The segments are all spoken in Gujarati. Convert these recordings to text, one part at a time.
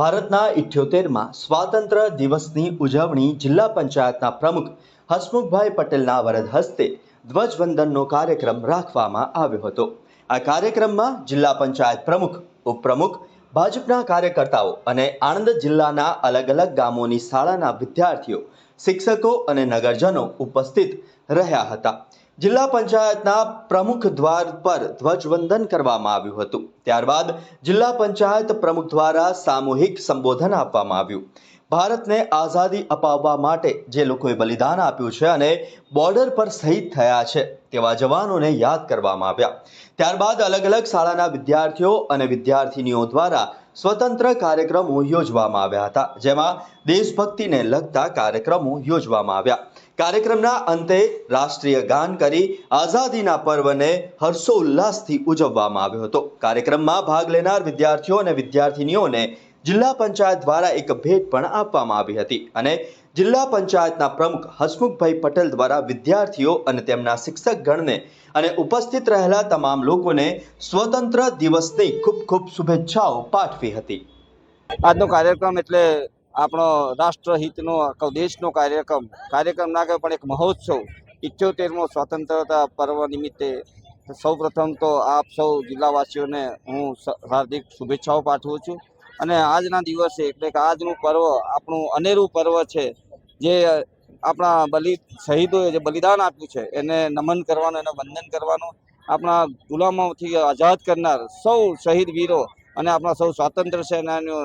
ભારતના ઇઠ્યોતેરમાં સ્વાતંત્ર્ય દિવસની ઉજવણી જિલ્લા પંચાયતના પ્રમુખ હસમુખભાઈ પટેલના વરદ હસ્તે ધ્વજવંદનનો કાર્યક્રમ રાખવામાં આવ્યો હતો. આ કાર્યક્રમમાં જિલ્લા પંચાયત પ્રમુખ, ઉપપ્રમુખ, ભાજપના કાર્યકર્તાઓ અને આણંદ જિલ્લાના અલગ અલગ ગામોની શાળાના વિદ્યાર્થીઓ, શિક્ષકો અને નગરજનો ઉપસ્થિત રહ્યા હતા. જિલ્લા પંચાયતના પ્રમુખ દ્વાર પર ધ્વજવંદન કરવામાં આવ્યું હતું. ત્યારબાદ જિલ્લા પંચાયત પ્રમુખ દ્વારા સામૂહિક સંબોધન આપવામાં આવ્યું. ભારતને આઝાદી અપાવવા માટે જે લોકોએ બલિદાન આપ્યું છે અને બોર્ડર પર શહીદ થયા છે, તેવા જવાનોને યાદ કરવામાં આવ્યા. ત્યારબાદ અલગ અલગ શાળાના વિદ્યાર્થીઓ અને વિદ્યાર્થીનીઓ દ્વારા સ્વતંત્ર કાર્યક્રમો યોજવામાં આવ્યા હતા, જેમાં દેશભક્તિને લગતા કાર્યક્રમો યોજવામાં આવ્યા. કાર્યક્રમના અંતે રાષ્ટ્રીય ગાન કરી આઝાદીના પર્વને હર્ષોલ્લાસથી ઉજવવામાં આવ્યો હતો. કાર્યક્રમમાં ભાગ લેનાર વિદ્યાર્થીઓ અને વિદ્યાર્થિનીઓને જિલ્લા પંચાયત દ્વારા એક ભેટ પણ આપવામાં આવી હતી અને જિલ્લા પંચાયતના પ્રમુખ હસમુખભાઈ પટેલ દ્વારા વિદ્યાર્થીઓ અને તેમના શિક્ષક ગણને અને ઉપસ્થિત રહેલા તમામ લોકોને સ્વતંત્ર દિવસની ખૂબ ખૂબ શુભેચ્છાઓ પાઠવી હતી. આજનો કાર્યક્રમ એટલે આપણો રાષ્ટ્રહિતનો આખો દેશનો કાર્યક્રમ. કાર્યક્રમ ના પણ એક મહોત્સવ. ઇઠ્યોતેરમો સ્વતંત્રતા પર્વ નિમિત્તે સૌ પ્રથમ તો આપ સૌ જિલ્લાવાસીઓને હું હાર્દિક શુભેચ્છાઓ પાઠવું છું. અને આજના દિવસે એટલે કે આજનું પર્વ આપણું અનેરું પર્વ છે, જે આપણા બલિ શહીદોએ જે બલિદાન આપ્યું છે, એને નમન કરવાનું, એને વંદન કરવાનું, આપણા ગુલામોથી આઝાદ કરનાર સૌ શહીદ વીરો અને આપણા સૌ સ્વાતંત્ર્ય સેનાનીઓ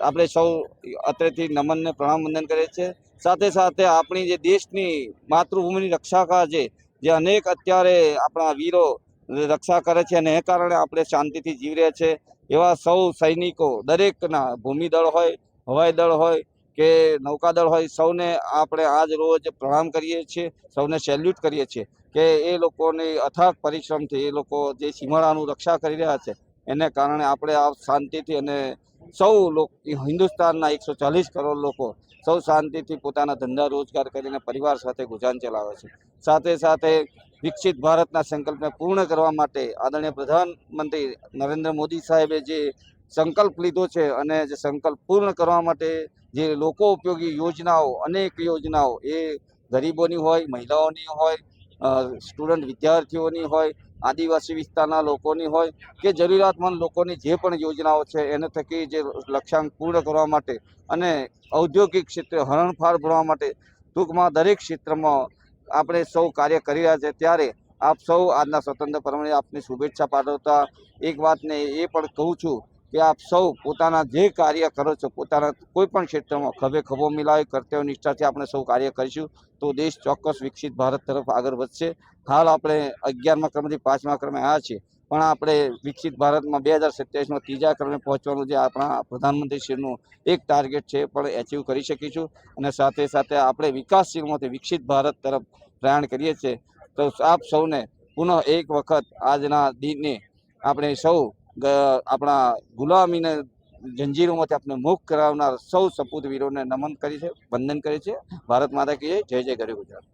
આપણે સૌ અત્રેથી નમનને પ્રણામ વંદન કરીએ છીએ. સાથે સાથે આપણી જે દેશની માતૃભૂમિની રક્ષાકા છે, જે અનેક અત્યારે આપણા વીરો રક્ષા કરે છે અને એ કારણે આપણે શાંતિથી જીવી રહ્યા છે એવા સૌ સૈનિકો, દરેકના ભૂમિદળ હોય, હવાઈ દળ હોય કે નૌકાદળ હોય, સૌને આપણે આજ રોજ પ્રણામ કરીએ છીએ, સૌને સેલ્યુટ કરીએ છીએ કે એ લોકોની અથાગ પરિશ્રમથી એ લોકો જે સીમાડાનું રક્ષા કરી રહ્યા છે એને કારણે આપણે આ શાંતિથી અને સૌ લોકો, હિન્દુસ્તાનના એકસો ચાલીસ કરોડ લોકો સૌ શાંતિથી પોતાના ધંધા રોજગાર કરીને પરિવાર સાથે ગુજરાન ચલાવે છે. સાથે સાથે વિકસિત ભારતના સંકલ્પને પૂર્ણ કરવા માટે આદરણીય પ્રધાનમંત્રી નરેન્દ્ર મોદી સાહેબે જે સંકલ્પ લીધો છે અને જે સંકલ્પ પૂર્ણ કરવા માટે જે લોકો ઉપયોગી યોજનાઓ, અનેક યોજનાઓ એ ગરીબોની હોય, મહિલાઓની હોય સ્ટુડન્ટ વિદ્યાર્થીઓની હોય, આદિવાસી વિસ્તારના લોકોની હોય કે જરૂરિયાતમંદ લોકોની જે પણ યોજનાઓ છે એને થકી જે લક્ષ્યાંક પૂર્ણ કરવા માટે અને ઔદ્યોગિક ક્ષેત્રે હરણફાળ ભરવા માટે ટૂંકમાં દરેક ક્ષેત્રમાં આપણે સૌ કાર્ય કરી રહ્યા છે. ત્યારે આપ સૌ આજના સ્વતંત્ર પર્વની આપની શુભેચ્છા પાઠવતા એક વાતને એ પણ કહું છું કે આપ સૌ પોતાના જે કાર્ય કરો છો, પોતાના કોઈ પણ ક્ષેત્રમાં ખભે ખભો મિલાવી, કર્તવ્ય નિષ્ઠાથી આપણે સૌ કાર્ય કરીશું, તો દેશ ચોક્કસ વિકસિત ભારત તરફ આગળ વધશે. હાલ આપણે અગિયારમા ક્રમથી પાંચમા ક્રમે આવ્યા છીએ, પણ આપણે વિકસિત ભારતમાં બે હજાર સત્યાવીસમાં ત્રીજા ક્રમે પહોંચવાનું જે આપણા પ્રધાનમંત્રીશ્રીનું એક ટાર્ગેટ છે પણ એચીવ કરી શકીશું. અને સાથે સાથે આપણે વિકાસશીલમાંથી વિકસિત ભારત તરફ પ્રયાણ કરીએ છીએ. તો આપ સૌને પુનઃ એક વખત આજના દિને આપણે સૌ આપણા ગુલામીને જંજીરોમાંથી આપણે મુક્ત કરાવનાર સૌ સપૂત વીરોને નમન કરી છે, વંદન કરી છે. ભારત માતા કહીએ જય જય જય ગુજરાત.